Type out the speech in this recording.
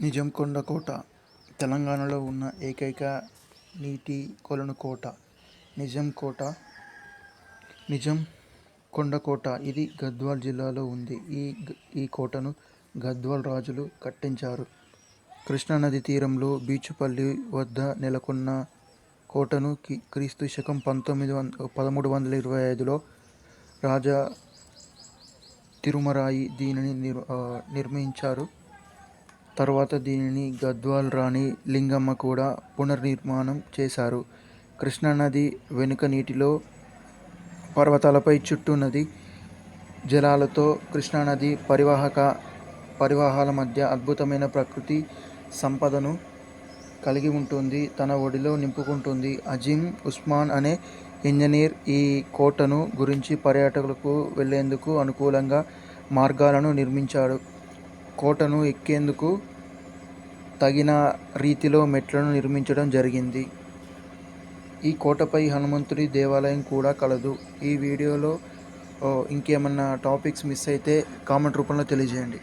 నిజంకొండ కోట తెలంగాణలో ఉన్న ఏకైక నీటి కొలను కోట నిజాం కోట నిజాం కొండ కోట. ఇది గద్వాల్ జిల్లాలో ఉంది. ఈ ఈ కోటను గద్వాల్ రాజులు కట్టించారు. కృష్ణానది తీరంలో బీచుపల్లి వద్ద నెలకొన్న కోటను క్రీస్తు శకం పంతొమ్మిది వంద పదమూడు వందల ఇరవై ఐదులో రాజా తిరుమరాయి దీనిని నిర్ నిర్మించారు. తర్వాత దీనిని గద్వాల్ రాణి లింగమ్మ కూడా పునర్నిర్మాణం చేశారు. కృష్ణానది వెనుక నీటిలో పర్వతాలపై చుట్టూ నది జలాలతో కృష్ణానది పరివాహక పరివాహాల మధ్య అద్భుతమైన ప్రకృతి సంపదను కలిగి ఉంటుంది. తన ఒడిలో నింపుకుంటుంది. అజీం ఉస్మాన్ అనే ఇంజనీర్ ఈ కోటను గురించి పర్యాటకులకు వెళ్ళేందుకు అనుకూలంగా మార్గాలను నిర్మించాడు. కోటను ఎక్కేందుకు తగిన రీతిలో మెట్లను నిర్మించడం జరిగింది. ఈ కోటపై హనుమంతుడి దేవాలయం కూడా కలదు. ఈ వీడియోలో ఇంకేమన్నా టాపిక్స్ మిస్ అయితే కామెంట్ రూపంలో తెలియజేయండి.